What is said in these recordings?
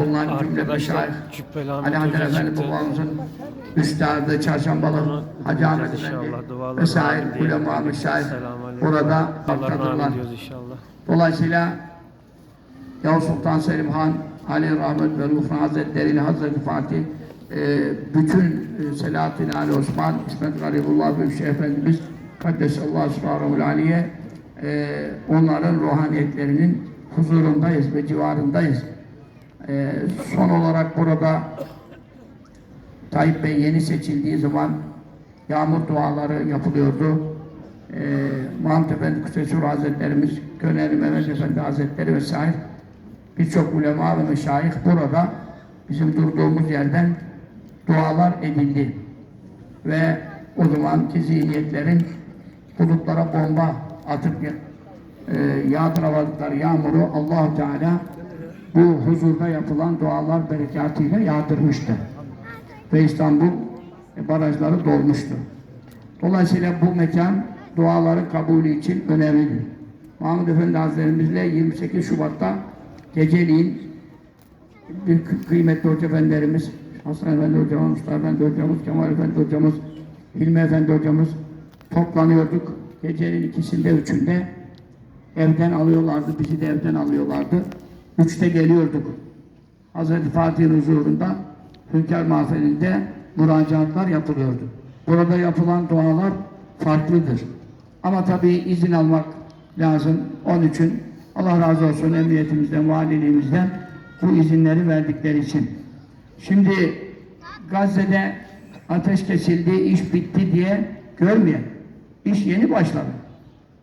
bulunan cümle meşayih Ali Haydar Efendi babamızın üstadı Çarşambalı Hacı Ahmet Efendi vesaire ulema meşayih burada inşallah. Dolayısıyla Yavuz Sultan Selim Han, Ali Rahmet ve Ruhun Hazretleri ile Hazreti Fatih, e, bütün e, Selahattin Ali Osman, İsmet Garibullah Büyükşehir Efendimiz, Kaddesallahu Sübhanahu Aliye, e, onların ruhaniyetlerinin huzurundayız ve civarındayız. E, son olarak burada Tayyip Bey yeni seçildiği zaman yağmur duaları yapılıyordu. Ee, Mahmut Efendi Kusesur Hazretlerimiz, Göneri Mehmet Efendi Hazretleri vesaire birçok ulema ve meşayih burada bizim durduğumuz yerden dualar edildi. Ve o zamanki zihniyetlerin bulutlara bomba atıp e, yağmuru allah Teala bu huzurda yapılan dualar berekatıyla yağdırmıştı ve İstanbul barajları dolmuştu. Dolayısıyla bu mekan duaların kabulü için önemlidir. Mahmud Efendi Hazretlerimizle 28 Şubat'ta geceliğin bir kı- kıymetli hoca Hasan Efendi hocamız, Mustafa Efendi hocamız, Kemal Efendi hocamız, Hilmi Efendi hocamız toplanıyorduk. Gecenin ikisinde, üçünde evden alıyorlardı, bizi de evden alıyorlardı. Üçte geliyorduk. Hazreti Fatih'in huzurunda Hünkar Mahfili'nde müracaatlar yapılıyordu. Burada yapılan dualar farklıdır. Ama tabii izin almak lazım. Onun için Allah razı olsun emniyetimizden, valiliğimizden bu izinleri verdikleri için. Şimdi Gazze'de ateş kesildi, iş bitti diye görmeyen. İş yeni başladı.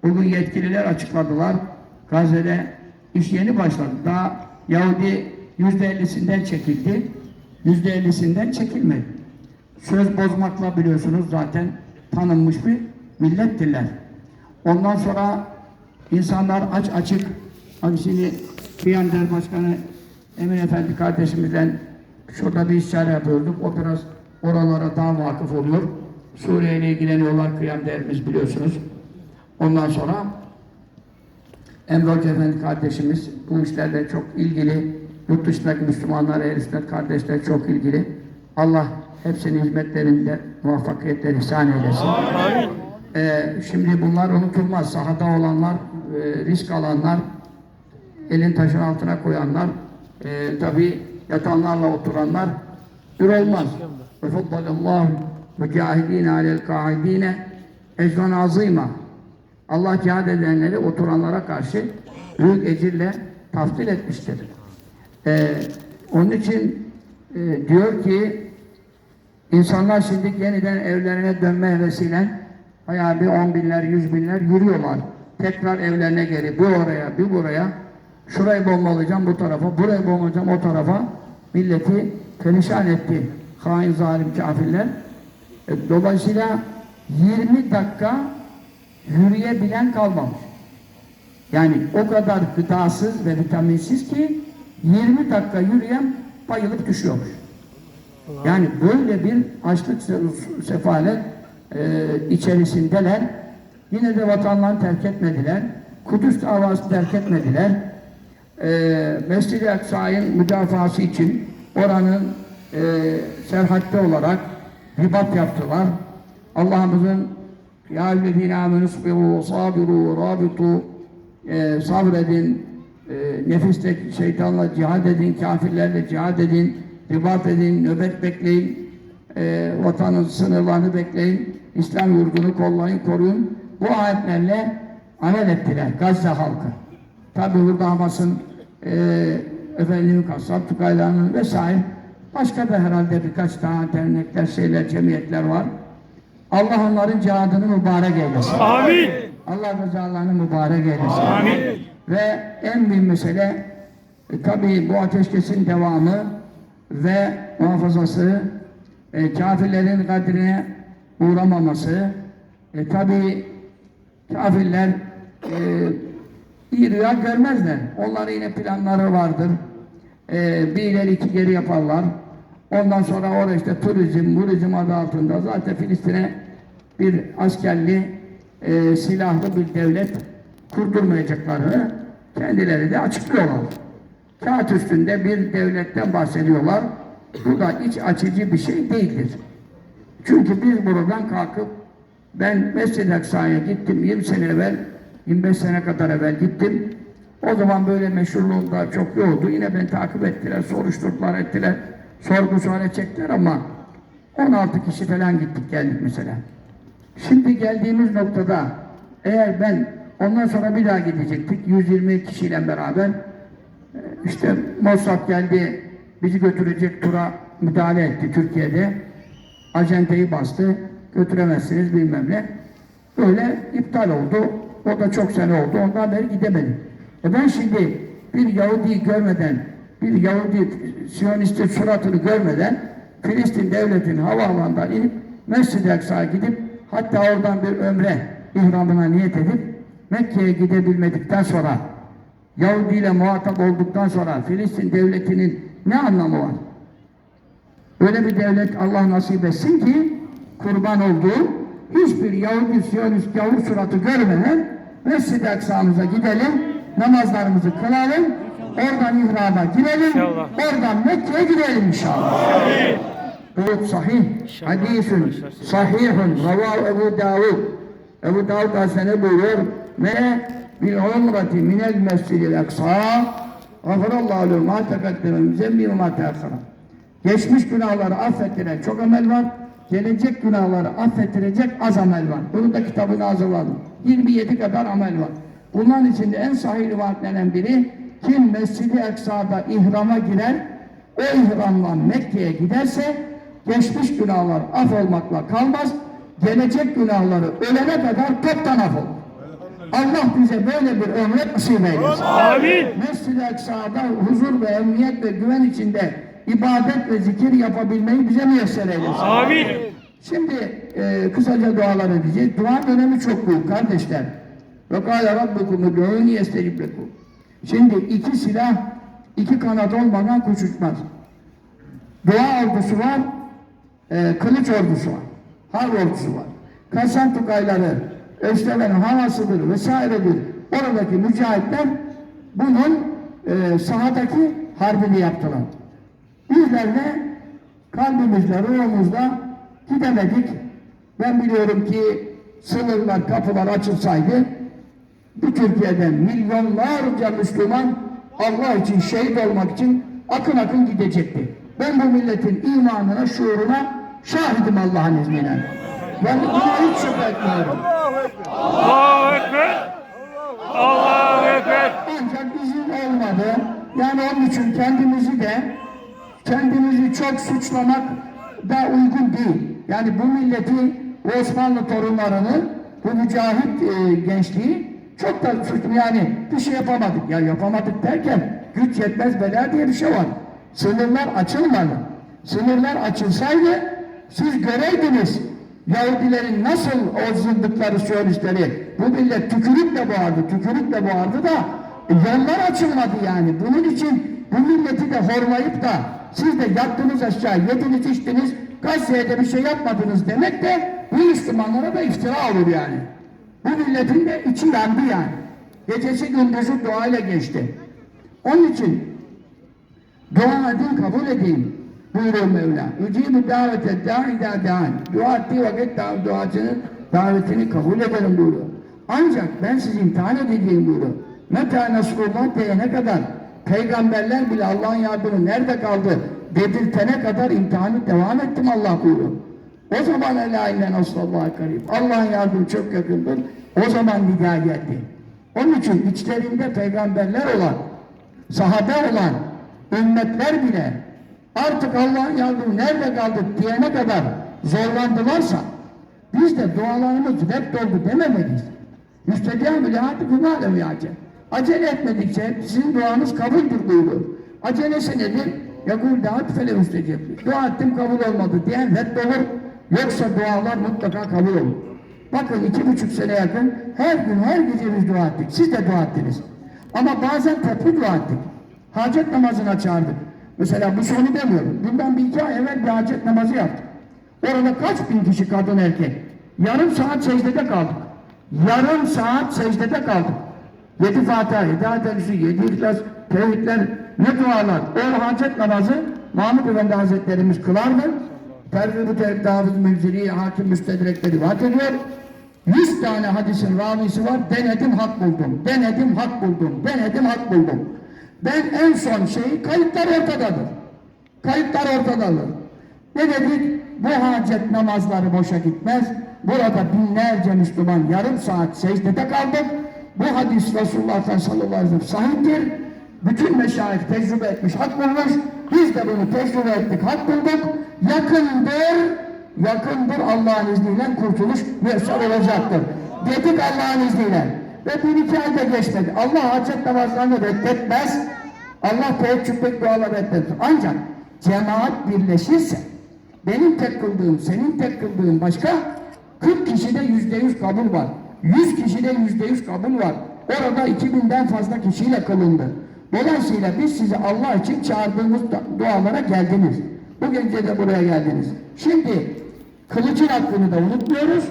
Bugün yetkililer açıkladılar. Gazze'de iş yeni başladı. Daha Yahudi yüzde ellisinden çekildi. Yüzde ellisinden çekilmedi. Söz bozmakla biliyorsunuz zaten tanınmış bir millettirler. Ondan sonra insanlar aç açık hani şimdi Kıyamder Başkanı Emin Efendi kardeşimizden şurada bir istişare yapıyorduk. O biraz oralara daha vakıf oluyor. Suriye ile ilgileniyorlar Kıyamderimiz biliyorsunuz. Ondan sonra Emre Hoca Efendi kardeşimiz bu işlerle çok ilgili. Yurt dışındaki Müslümanlar, ehl sünnet kardeşler çok ilgili. Allah hepsinin hizmetlerinde muvaffakiyetler ihsan eylesin. Ee, şimdi bunlar unutulmaz. Sahada olanlar, e, risk alanlar, elin taşın altına koyanlar, e, tabi yatanlarla oturanlar bir olmaz. Ve faddalallahu mücahidine alel kaidine ecran azîmâ. Allah cihad edenleri oturanlara karşı büyük ecirle taftil etmiştir. Ee, onun için e, diyor ki insanlar şimdi yeniden evlerine dönme hevesiyle bayağı bir on binler, yüz binler yürüyorlar. Tekrar evlerine geri bir oraya bir buraya şurayı bombalayacağım bu tarafa, burayı bombalayacağım o tarafa milleti perişan etti. Hain zalim kafirler. E, dolayısıyla 20 dakika yürüyebilen kalmamış. Yani o kadar gıdasız ve vitaminsiz ki 20 dakika yürüyen bayılıp düşüyormuş. Yani böyle bir açlık se- sefalet e, içerisindeler. Yine de vatanlarını terk etmediler. Kudüs davasını terk etmediler. E, Mescid-i Aksa'nın müdafası için oranın e, serhatte olarak ribat yaptılar. Allah'ımızın ya eyyühellezine amenü sabiru sabiru rabitu e, sabredin e, nefiste şeytanla cihad edin kafirlerle cihad edin ribat edin nöbet bekleyin e, vatanın sınırlarını bekleyin İslam yurdunu kollayın koruyun. Bu ayetlerle amel ettiler Gazze halkı. Tabi burada Hamas'ın e, efendim kasap tukaylarının vesaire. Başka da herhalde birkaç daha dernekler şeyler cemiyetler var Allah onların cihadını mübarek eylesin. Amin. Allah rızalarını mübarek eylesin. Amin. Ve en büyük mesele e, tabii bu ateşkesin devamı ve muhafazası e, kafirlerin kadrine uğramaması e, tabii kafirler e, iyi rüya görmezler. Onların yine planları vardır. E, bir ileri iki geri yaparlar. Ondan sonra orada işte turizm, turizm adı altında zaten Filistin'e bir askerli, e, silahlı bir devlet kurdurmayacaklarını kendileri de açıklıyorlar. kağıt üstünde bir devletten bahsediyorlar. Bu da iç açıcı bir şey değildir. Çünkü biz buradan kalkıp ben Mescid-i Aksa'ya gittim 20 sene evvel, 25 sene kadar evvel gittim. O zaman böyle meşhurluğum da çok yoktu. Yine beni takip ettiler, soruşturdular, ettiler. Sorgu suale çektiler ama 16 kişi falan gittik geldik mesela. Şimdi geldiğimiz noktada eğer ben ondan sonra bir daha gidecektik 120 kişiyle beraber e, işte Mossad geldi bizi götürecek tura müdahale etti Türkiye'de. Acenteyi bastı. Götüremezsiniz bilmem ne. Böyle iptal oldu. O da çok sene oldu. Ondan beri gidemedim. E ben şimdi bir Yahudi görmeden, bir Yahudi Siyonistin suratını görmeden Filistin devletinin havaalanından inip Mescid-i Aksa'ya gidip hatta oradan bir ömre ihramına niyet edip Mekke'ye gidebilmedikten sonra Yahudi ile muhatap olduktan sonra Filistin devletinin ne anlamı var? Öyle bir devlet Allah nasip etsin ki kurban olduğu hiçbir Yahudi, Siyonist, gavur suratı görmeden Mescid-i Aksa'mıza gidelim, namazlarımızı kılalım, oradan ihrama girelim, oradan Mekke'ye gidelim inşallah. Evet sahih. Hadisun sahihun. Ravav Ebu Davud. Ebu Davud Hasene buyuruyor. Me bil umreti minel mescidil eksa gafirallahu lehu ma tekaddeme müzemmil ma teakhara. Geçmiş günahları affettiren çok amel var. Gelecek günahları affettirecek az amel var. Bunun da kitabını hazırladım. 27 kadar amel var. Bunların içinde en sahih rivayetlerden biri kim Mescid-i Eksa'da ihrama girer, o ihramla Mekke'ye giderse geçmiş günahlar af olmakla kalmaz, gelecek günahları ölene kadar toptan af olur. Allah bize böyle bir ömret nasip eylesin. Amin. Mescid-i Aksa'da huzur ve emniyet ve güven içinde ibadet ve zikir yapabilmeyi bize müyesser eylesin. Amin. Şimdi e, kısaca dualar edeceğiz. Duanın önemi çok büyük kardeşler. Ve kâle rabbukum udûni yestecib lekum. Şimdi iki silah, iki kanat olmadan kuş uçmaz. Dua ordusu var, e, kılıç ordusu var, harp ordusu var. Kasan tukayları, Östeven havasıdır vesairedir. Oradaki mücahitler bunun e, sahadaki harbini yaptılar. Bizler de kalbimizle, ruhumuzla gidemedik. Ben biliyorum ki sınırlar, kapılar açılsaydı bu Türkiye'den milyonlarca Müslüman Allah için şehit olmak için akın akın gidecekti. Ben bu milletin imanına, şuuruna şahidim Allah'ın izniyle. Ben buna hiç şüphe etmiyorum. Allahu Ekber. Allahu Ekber. Ancak bizim olmadı. Yani onun için kendimizi de kendimizi çok suçlamak da uygun değil. Yani bu milleti bu Osmanlı torunlarını bu mücahit e, gençliği çok da suçlu yani bir şey yapamadık. Ya yapamadık derken güç yetmez bela diye bir şey var. Sınırlar açılmadı. Sınırlar açılsaydı siz göreydiniz Yahudilerin nasıl o zındıkları, Siyonistleri bu millet tükürükle boğardı, tükürükle boğardı da e, yollar açılmadı yani. Bunun için bu milleti de horlayıp da siz de yattınız aşağı, yediniz içtiniz, Gazze'ye de bir şey yapmadınız demek de bu Müslümanlara da iftira olur yani. Bu milletin de içi yandı yani. Gecesi gündüzü duayla geçti. Onun için dua edin kabul edeyim buyuruyor Mevla. Ücibu davete da'ida da'an. Dua ettiği vakit da- duacının davetini kabul ederim buyuruyor. Ancak ben sizi imtihan edeceğim buyuruyor. Meta Nasrullah diyene kadar peygamberler bile Allah'ın yardımı nerede kaldı dedirtene kadar imtihanı devam ettim Allah buyuruyor. O zaman ela inne nasrullahi karib. Allah'ın yardımı çok yakındır. O zaman nida geldi. Onun için içlerinde peygamberler olan, sahabe olan ümmetler bile artık Allah'ın yardımı nerede kaldı diyene kadar zorlandılarsa biz de dualarımız reddoldu dememeliyiz. Müstediyen bile hadi günahla müyacel. Acele etmedikçe sizin duanız kabuldür buyuruyor. Acelesi nedir? Yakul dağıt fele müstecep. Dua ettim kabul olmadı diyen reddolur. Yoksa dualar mutlaka kabul olur. Bakın iki buçuk sene yakın her gün her gece biz dua ettik. Siz de dua ettiniz. Ama bazen toplu dua ettik. Hacet namazına çağırdık. Mesela bu sonu demiyorum. Bundan bir iki ay evvel bir hacet namazı yaptık. Orada kaç bin kişi kadın erkek? Yarım saat secdede kaldık. Yarım saat secdede kaldık. Yedi Fatiha, yedi Hadis-i, yedi İhlas, tevhidler, ne dualar. O hacet namazı Mahmud Efendi Hazretlerimiz kılardı. Terzi-i Terik Davuz Münziri Hakim Müstedrek'te rivayet ediyor. 100 tane hadisin ravisi var. Denedim hak buldum. Denedim hak buldum. Denedim hak buldum. Ben en son şeyi kayıtlar ortadadır. Kayıtlar ortadadır. Ne dedik? Bu hacet namazları boşa gitmez. Burada binlerce Müslüman yarım saat secdede kaldık. Bu hadis Resulullah sallallahu aleyhi ve sellem sahiptir. Bütün meşayih tecrübe etmiş, hak bulmuş. Biz de bunu tecrübe ettik, hak bulduk. Yakındır, yakındır Allah'ın izniyle kurtuluş müesser olacaktır. Dedik Allah'ın izniyle. Ve bir iki ayda geçmedi. Allah hacet namazlarını reddetmez. Allah teheccüdlik duaları reddetmez. Ancak cemaat birleşirse, benim tek kıldığım, senin tek kıldığın başka, 40 kişide yüzde yüz kabul var. 100 kişide yüzde yüz kabul var. Orada 2000'den fazla kişiyle kılındı. Dolayısıyla biz sizi Allah için çağırdığımız dualara geldiniz. Bu gece de buraya geldiniz. Şimdi kılıcın hakkını da unutmuyoruz.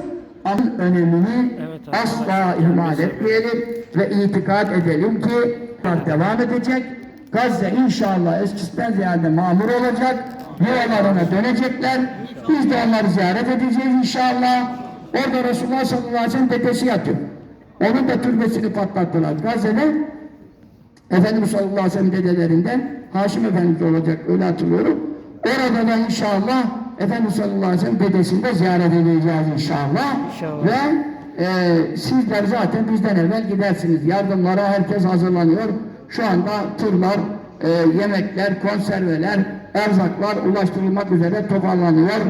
Ama önemini Evet asla ihmal etmeyelim ve itikad edelim ki devam edecek. Gazze inşallah eskisinden ziyade mamur olacak. Yuvalarına dönecekler. Biz de onları ziyaret edeceğiz inşallah. Orada Resulullah sallallahu aleyhi ve sellem dedesi yatıyor. Onun da türbesini patlattılar. Gazze'de Efendimiz sallallahu aleyhi ve sellem dedelerinden Haşim Efendimiz olacak öyle hatırlıyorum. Orada da inşallah Efendimiz sallallahu aleyhi ve sellem dedesini de ziyaret edeceğiz inşallah. İnşallah. Ve e, sizler zaten bizden evvel gidersiniz. Yardımlara herkes hazırlanıyor. Şu anda tırlar, e, yemekler, konserveler, erzaklar ulaştırılmak üzere toparlanıyor.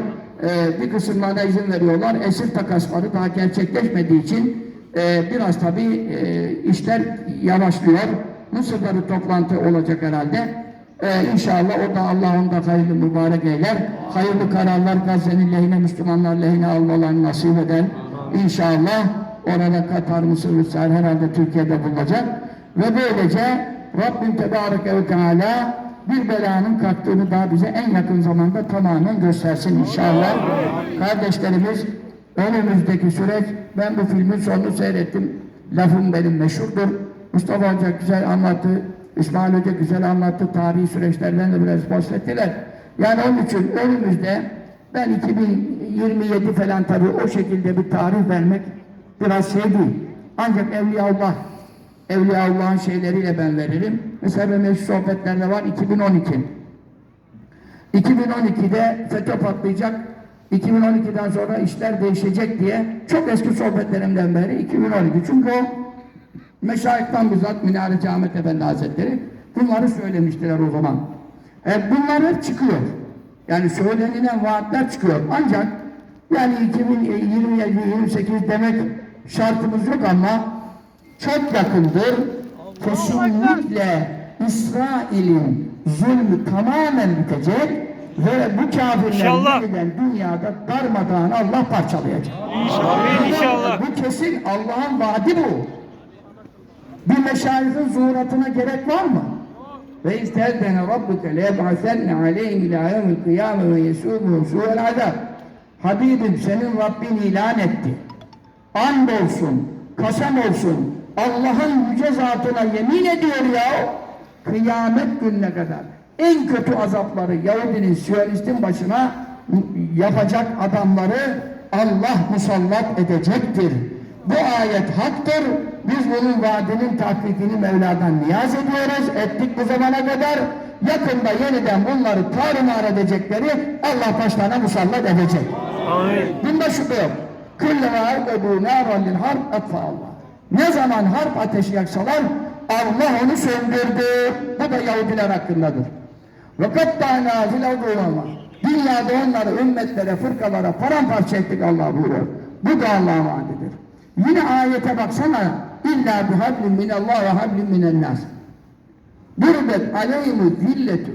E, bir kısımlarına izin veriyorlar. Esir takasları daha gerçekleşmediği için e, biraz tabii e, işler yavaşlıyor. Mısır'da bir toplantı olacak herhalde. Ee, inşallah o da Allah'ın da hayırlı mübarek eyler. Hayırlı kararlar Gazze'nin lehine, Müslümanlar lehine almalarını nasip eder. İnşallah orada Katar, Mısır vesaire herhalde Türkiye'de bulunacak. Ve böylece Rabbim Tebareke ve Teala bir belanın kalktığını daha bize en yakın zamanda tamamen göstersin inşallah. Kardeşlerimiz önümüzdeki süreç ben bu filmin sonunu seyrettim. Lafım benim meşhurdur. Mustafa Hoca güzel anlattı. İsmail Hoca güzel anlattı. Tarihi süreçlerden de biraz bahsettiler. Yani onun için önümüzde ben 2027 falan tabii o şekilde bir tarih vermek biraz şey değil. Ancak Evliyaullah Evliyaullah'ın şeyleriyle ben veririm. Mesela benim meclis sohbetlerde var 2012. 2012'de FETÖ patlayacak. 2012'den sonra işler değişecek diye çok eski sohbetlerimden beri 2012. Çünkü o Meşayihtan bizzat Minare Ahmet Efendi Hazretleri bunları söylemiştiler o zaman. E, bunlar hep çıkıyor. Yani söylenilen vaatler çıkıyor. Ancak yani 2027-28 demek şartımız yok ama çok yakındır. Kesinlikle İsrail'in zulmü tamamen bitecek ve bu kafirler yeniden dünyada darmadağın Allah parçalayacak. İnşallah. İnşallah. Bu kesin Allah'ın vaadi bu. Bir meşayihin zuhuratına gerek var mı? Ve istedene rabbuke leyeb'asenne aleyhim ila yevmil kıyame ve yesûmuhum su'el azab. Habibim senin Rabbin ilan etti. And olsun, kasem olsun. Allah'ın yüce zatına yemin ediyor ya. Kıyamet gününe kadar en kötü azapları Yahudinin, Siyonistin başına yapacak adamları Allah musallat edecektir. Bu ayet haktır. Biz bunun vaadinin tahkikini Mevla'dan niyaz ediyoruz. Ettik bu zamana kadar. Yakında yeniden bunları tarumar edecekleri Allah başlarına musallat edecek. Amin. Bunda şüphe yok. Külleme erbebu nâran lil harp atfa Allah. Ne zaman harp ateşi yaksalar Allah onu söndürdü. Bu da Yahudiler hakkındadır. Ve kattâna fil Allah. Dünyada onları ümmetlere, fırkalara paramparça ettik Allah buyuruyor. Bu da Allah'ın vaadidir. Yine ayete baksana. İlla bihablin minallah ve hablin minennas. Durbet aleyhimu zilletu.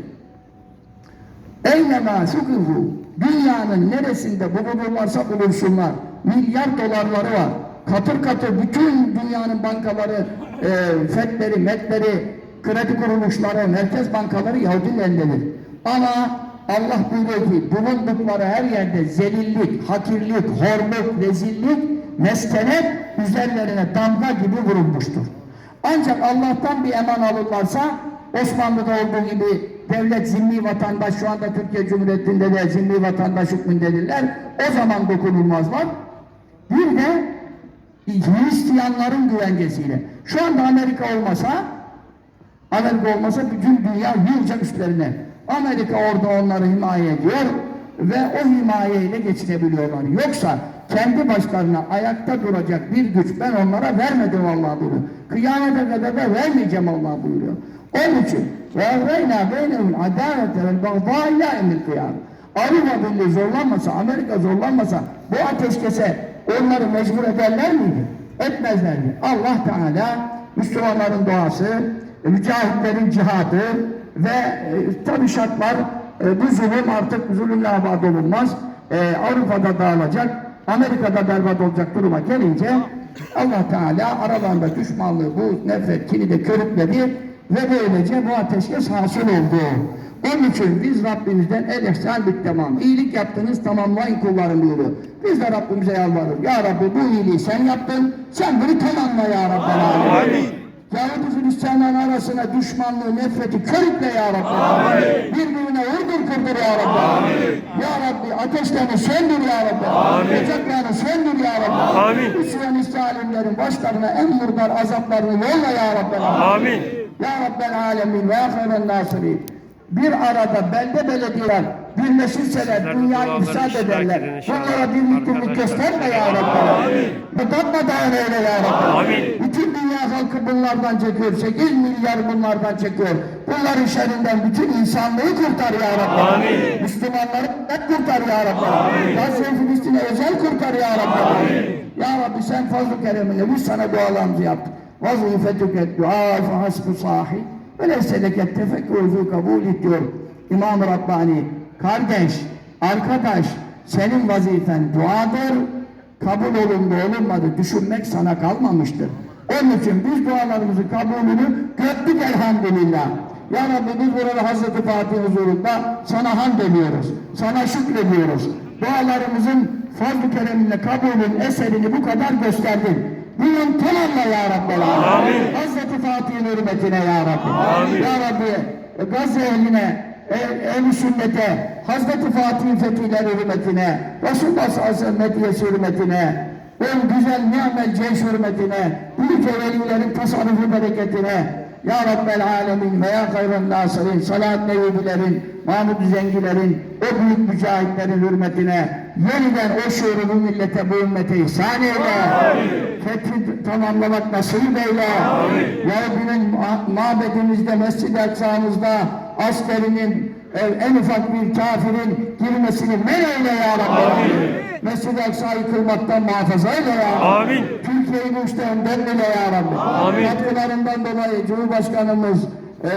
Eynema sukufu dünyanın neresinde bulunurlarsa bulunsunlar. Milyar dolarları var. Katır katır bütün dünyanın bankaları, e, FED'leri, MED'leri, kredi kuruluşları, merkez bankaları Yahudinin elindedir. Ama Allah buyuruyor ki bulundukları her yerde zelillik, hakirlik, horluk, rezillik, meskenet üzerlerine damga gibi vurulmuştur. Ancak Allah'tan bir eman alırlarsa Osmanlı'da olduğu gibi devlet zimmi vatandaş şu anda Türkiye Cumhuriyeti'nde de zimmi vatandaş hükmündedirler. O zaman dokunulmazlar. Bir de Hristiyanların güvencesiyle. Şu anda Amerika olmasa Amerika olmasa bütün dünya yığacak üstlerine. Amerika orada onları himaye ediyor ve o himayeyle geçinebiliyorlar. Yoksa kendi başlarına ayakta duracak bir güç ben onlara vermedim Allah buyuruyor. Kıyamete kadar da vermeyeceğim Allah buyuruyor. Onun için beynehum adavete vel bagdâ ilâ emil kıyam. Avrupa Birliği zorlanmasa, Amerika zorlanmasa bu ateşkese onları mecbur ederler miydi? Etmezlerdi. Allah Teala Müslümanların doğası, mücahitlerin cihadı ve e, tabi şartlar e, bu zulüm artık zulümle abad olunmaz. E, Avrupa'da dağılacak, Amerika'da berbat olacak duruma gelince Allah Teala aralarında düşmanlığı, bu nefret, kini de körükledi ve böylece bu ateşkes hasıl oldu. Onun için biz Rabbimizden el ihsan tamam. İyilik yaptınız tamamlayın kullarım buyuruyor. Biz de Rabbimize yalvarırız. Ya Rabbi bu iyiliği sen yaptın. Sen bunu tamamla ya Rabbi. Amin. Yahudi Hristiyanların arasına düşmanlığı, nefreti körükle ya Rabbi. Birbirine vurdur kırdır ya Rabbi. Ya Rabbi ateşlerini söndür ya Rabbi. Ocaklarını söndür ya Rabbi. Amin. Bu Siyonist alimlerin başlarına en murdar azaplarını yolla ya Rabbi. Amin. Ya Rabbel alemin ve ahirel nasirin. Bir arada belde belediyeler birleşirseler dünyayı ifsad ederler. birlik birlik Arkadaşlar. gösterme ya Rabbi. Tatma dağın eyle ya Rabbi. Amin. Bütün dünya halkı bunlardan çekiyor. 8 milyar bunlardan çekiyor. Bunların şerrinden bütün insanlığı kurtar ya Rabbi. Amin. Müslümanları net kurtar ya Rabbi. Gazze Filistin'e özel kurtar ya Rabbi. Ya Rabbi sen fazl-ı kereminle biz sana dualarımızı yaptık. Vazifetüke dua fe hasbu sahi ve leyseleket tefekkürüzü kabul et diyor İmam-ı Rabbani. Kardeş, arkadaş senin vazifen duadır. Kabul olundu olunmadı düşünmek sana kalmamıştır. Onun için biz dualarımızı kabulünü gördük elhamdülillah. Ya Rabbi biz burada Hazreti Fatih huzurunda sana hamd ediyoruz. Sana şükrediyoruz. Dualarımızın fazl-ı kereminle kabulün eserini bu kadar gösterdin. Bunun tamamla ya Rabbi. Amin. Hazreti Fatih'in hürmetine ya Rabbi. Ya Rabbi Gazze ehline, ehl sünnete, Hazreti Fatih'in fetihler hürmetine, Resulullah mediyesi hürmetine, o güzel ni'mel ceyş hürmetine, büyük velilerin tasarrufu bereketine, Ya Rabbel alemin ve ya hayran nasirin, salat nebilerin, Mahmud Zengilerin, o büyük mücahitlerin hürmetine, yeniden o şuuru bu millete, bu ümmete ihsan eyle. Fethi tamamlamak nasip eyle. Ya Rabbinin ma- mabedimizde, Mescid-i askerinin e, en ufak bir kafirin girmesini men eyle ya Rabbi. Mescid-i Aksa'yı kırmaktan muhafaza eyle ya Rabbi. Amin. Türkiye'yi bu dönmele ya Rabbi. Amin. Katkılarından dolayı Cumhurbaşkanımız, e,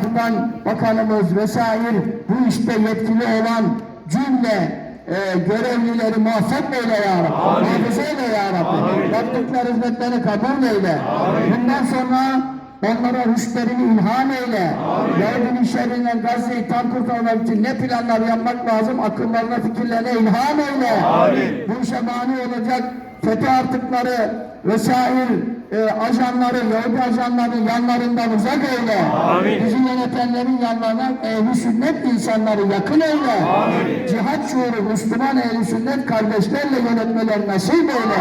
Fidan Bakanımız vesaire bu işte yetkili olan cümle e, görevlileri muvaffak eyle ya Rabbi. Muhafaza eyle ya Rabbi. Yaptıkları hizmetleri kabul eyle. Bundan sonra onlara rüştlerini ilham eyle. Yahudinin şerrinden Gazze'yi tam kurtarmak için ne planlar yapmak lazım akıllarına fikirlerine ilham eyle. Bu işe mani olacak FETÖ artıkları vesaire e, ajanları, Yahudi ajanlarının yanlarından uzak eyle. Amin. Bizi yönetenlerin yanlarına ehli sünnet insanları yakın eyle. Cihat şuuru Müslüman ehli sünnet kardeşlerle yönetmeler nasip eyle.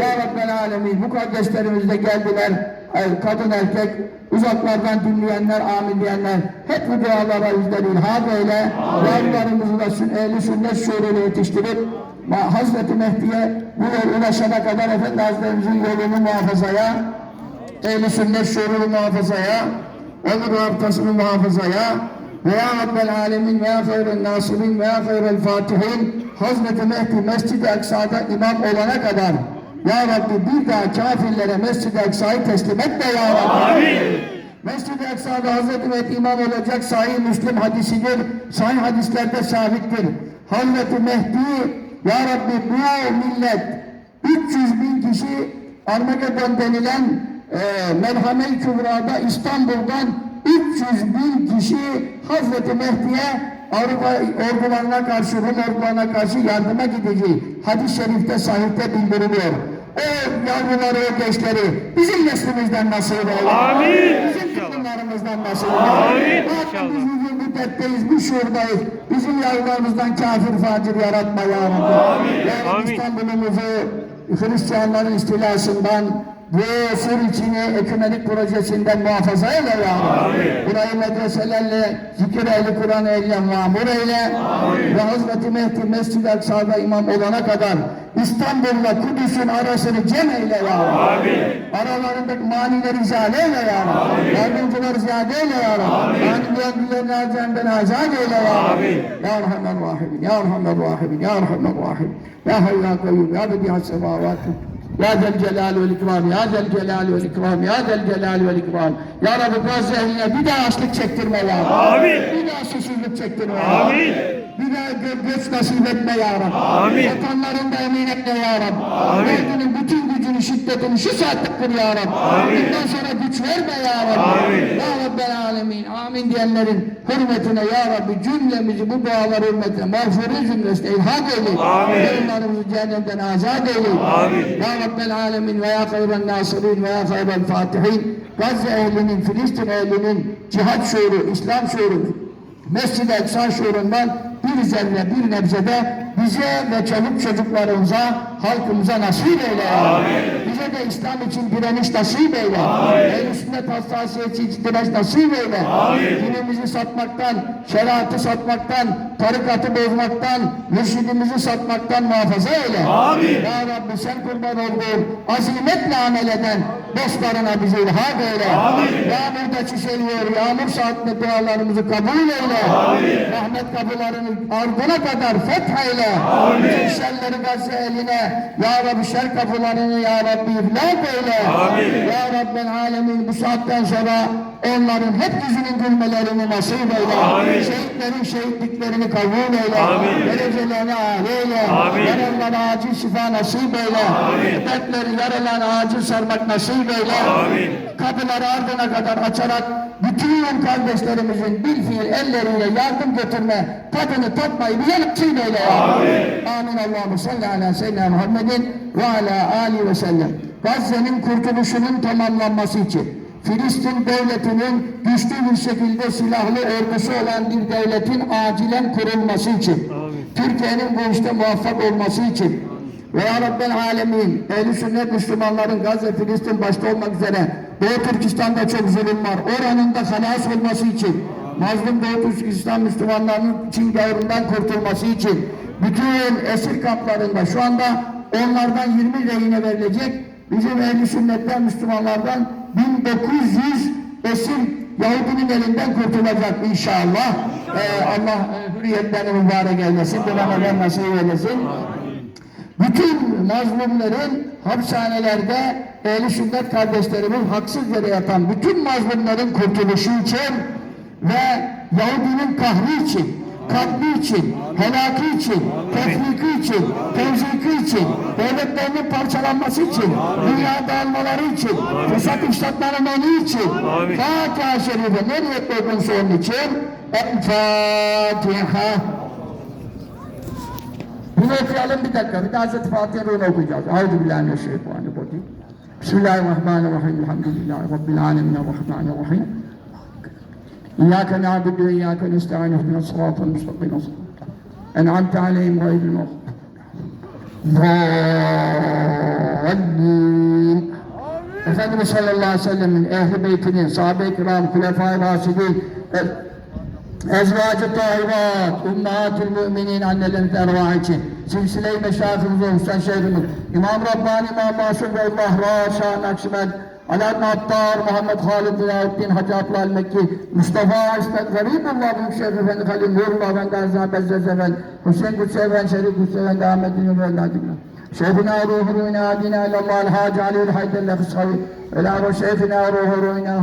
Ya Rabbel Alemin bu kardeşlerimiz de geldiler. Kadın erkek uzaklardan dinleyenler, amin diyenler hep bu dualara yüzleri ilhak eyle. Yavrularımızı da ehli sünnet şuuruyla yetiştirip Hazreti Mehdi'ye bu yol ulaşana kadar Efendi Hazretlerimizin yolunu muhafazaya, ehl-i sünnet şuurunu muhafazaya, ömür haftasını muhafazaya, ve ya Rabbel alemin ve ya hayrel nasirin ve ya hayrel fatihin Hazreti Mehdi Mescid-i Aksa'da imam olana kadar Ya Rabbi bir daha kafirlere Mescid-i Aksa'yı teslim etme ya Rabbi. Amin. Mescid-i Aksa'da Hazreti Mehdi imam olacak sahih Müslim hadisidir. Sahih hadislerde sabittir. Hazreti Mehdi Ya Rabbi bu millet 300 bin kişi Armageddon denilen e, Merhame-i Kübra'da İstanbul'dan 300 bin kişi Hazreti Mehdi'ye Avrupa ordularına karşı, Rum ordularına karşı yardıma gideceği hadis-i şerifte sahihte bildiriliyor. O yavruları, o gençleri bizim neslimizden nasip eyle. Amin. Bizim toplumdan yavrularımızdan nasip eyle. Amin, Rabbim. Biz bugün bu dertteyiz, bu şuurdayız. Bizim yavrularımızdan kafir facir yaratma ya Rabbi. Ya Rabbi Amin. İstanbul'umuzu Hristiyanların istilasından bu sur içini ekümenik projesinden muhafaza eyle ya Rabbi. Burayı medreselerle zikir ehli Kur'an eyle, mamur eyle. Ve Hazreti Mehdi Mescid-i Aksa'da imam olana kadar İstanbul'la Kudüs'ün arasını cem eyle ya Rabbi. Aralarındaki manileri ziyade eyle ya Rabbi. Yardımcıları ziyade eyle ya Rabbi. Manevi gönüllerini harcayandan azad eyle ya Rabbi. Ya Erhamer Rahimin, Ya Erhamer Rahimin, Ya Erhamer Rahim. Ya Hayy Ya Kayyum, Ya Bedi'as Semavatı. Ya Zel Celal ve İkram, Ya Zel Celal ve İkram, Ya Zel Celal ve İkram. Ya Rabbi Gazze ehline bir daha açlık çektirme ya. Amin. Bir daha susuzluk çektirme ya. Amin. Bir daha gö- göç nasip etme ya Rabbi. Amin. Vatanlarında emin etme ya Rabbi. Amin. Ordunun bütün gücünü, şiddetini şu saatte kır ya Rabbi. Bundan sonra güç verme ya Rabbi. Amin. Ya Rabbel Alemin. Amin diyenlerin hürmetine ya Rabbi cümlemizi bu dualar hürmetine mağfuru cümlesine ilhak eyle. Amin. Yarınlarımızı cehennemden azat eyle. Amin. Ya Rabbel Alemin ve ya hayran nasirin ve ya hayran fatihin. Gazze ehlinin, Filistin ehlinin cihat şuuru, İslam şuuru, Mescid-i Eksa şuurundan bir zerre, bir nebzede bize ve çoluk çocuklarımıza, halkımıza nasip eyle. ya. Bize de İslam için direniş nasip eyle. Ehl-i sünnet hassasiyeti için direnç nasip eyle. Dinimizi satmaktan, şeriatı satmaktan, tarikatı bozmaktan, mürşidimizi satmaktan muhafaza eyle. Ya Rabbi sen kurban olduğun azimetle amel eden dostlarına bizi ilhak eyle. Yağmur da çiçeliyor, yağmur saatinde dualarımızı kabul eyle. Rahmet kapılarını ardına kadar. Bütün şerleri Gazze eline, Ya Rabbi şer kapılarını Ya Rabbi iflah eyle. Ya Rabbel alemin bu saatten sonra onların hep yüzünün gülmelerini nasip eyle. Şehitlerin şehitliklerini kabul eyle. Derecelerini âli eyle. Yaralılara acil şifa nasip eyle. Dertleri yaralan acil sarmak nasip eyle. Kapıları ardına kadar açarak bütün kardeşlerimizin bil fiil elleriyle yardım götürme tadını tatmayı bize nasip eyle. Amin. Amin. Allahu salli ala seyyidina Muhammedin ve ala ali ve sellem. Gazze'nin kurtuluşunun tamamlanması için Filistin devletinin güçlü bir şekilde silahlı ordusu olan bir devletin acilen kurulması için Türkiye'nin bu işte muvaffak olması için ve Ya Rabbel Alemin, ehl sünnet Müslümanların Gazze, Filistin başta olmak üzere Doğu Türkistan'da çok zulüm var. Oranın da halas olması için, mazlum Doğu Türkistan Müslümanlarının Çin gayrından kurtulması için, bütün esir kamplarında şu anda onlardan 20 rehine verilecek, bizim ehl sünnetten Müslümanlardan 1900 esir Yahudinin elinden kurtulacak inşallah. Ee, Allah e, hürriyetlerini mübarek eylesin, dönemeler nasip eylesin bütün mazlumların hapishanelerde ehli sünnet kardeşlerimin haksız yere yatan bütün mazlumların kurtuluşu için ve Yahudinin kahri için, katli için, helaki için, tefriki için, tevziki için, devletlerinin parçalanması için, dünya dağılmaları için, fırsat işletmenin onu için, Amin. Fatiha Şerife ne niyetle okunsa onun için, El Fatiha. Bunu okuyalım bir dakika. Bir de Hazreti Fatiha'yı onu okuyacağız. Euzubillahimineşşeytanirracim. Bismillahirrahmanirrahim. Elhamdülillahi Rabbil alemin. Errahmanirrahim. İyyâke na'budu ve iyyâke nesta'in. İhdina sıratal müstakim. En'amte aleyhim gayril mağdubi. Zâllîn. Efendimiz sallallahu aleyhi ve sellemin, ehli beytinin, sahabe-i kiram, hulefai raşidin, Ezvacı tahirat, ummahatül müminin annelerimiz ervah için, silsile-i meşahımız Hüseyin Şeyhimiz, İmam Rabbani, İmam Masum ve Mahra, Şah Nakşibend, Alaaddin Attar, Muhammed Halid Ziyaettin, Hacı Abdülhal Mekki, Mustafa İsmet Garibullah, Büyük Şeyh Efendi Halil Nurullah Efendi, Gazi Bezzez Efendi, Hüseyin Kutsi Efendi, Şerif Kutsi Efendi, Ahmet Dünür ve Nadimler. Şeyhina ruhu ruhina hadina ilallah el-hacı aleyhi el-haydel lefishavi ve la ru şeyhina ruhu ruhina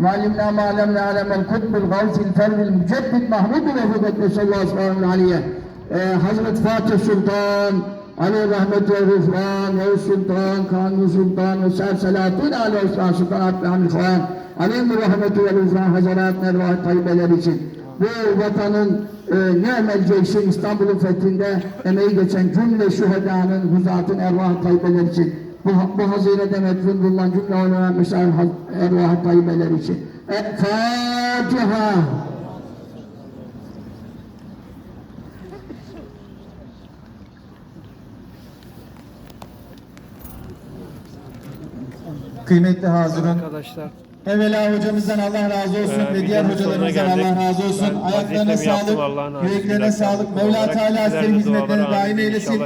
hadina معلمنا ما لم نعلم القطب الغوث الفرد المجدد محمود وفي قدس الله سبحانه العليا Hazret Fatih Sultan Ali Rahmet ve Rıfran ve Sultan Kanuni Sultan ve Ser Selahattin Ali Osman Sultan Abdülhamid Khan Aleyhim Rahmet ve Rıfran Hazarat Mervahat Tayyibeler için bu vatanın e, ne emel ceyşin İstanbul'un fethinde emeği geçen cümle şühedanın, huzatın, ervah tayyibeler için bu, bu hazinede mecbur bulunan cümle olmayan misal ervah-ı tayyibeler için. E, Fatiha. Kıymetli hazırın. Arkadaşlar. Evvela hocamızdan Allah razı olsun ee, ve diğer hocalarımızdan Allah razı olsun. Ben Ayaklarına sağlık, yüreklerine sağlık. Mevla Teala senin hizmetlerine daim eylesin.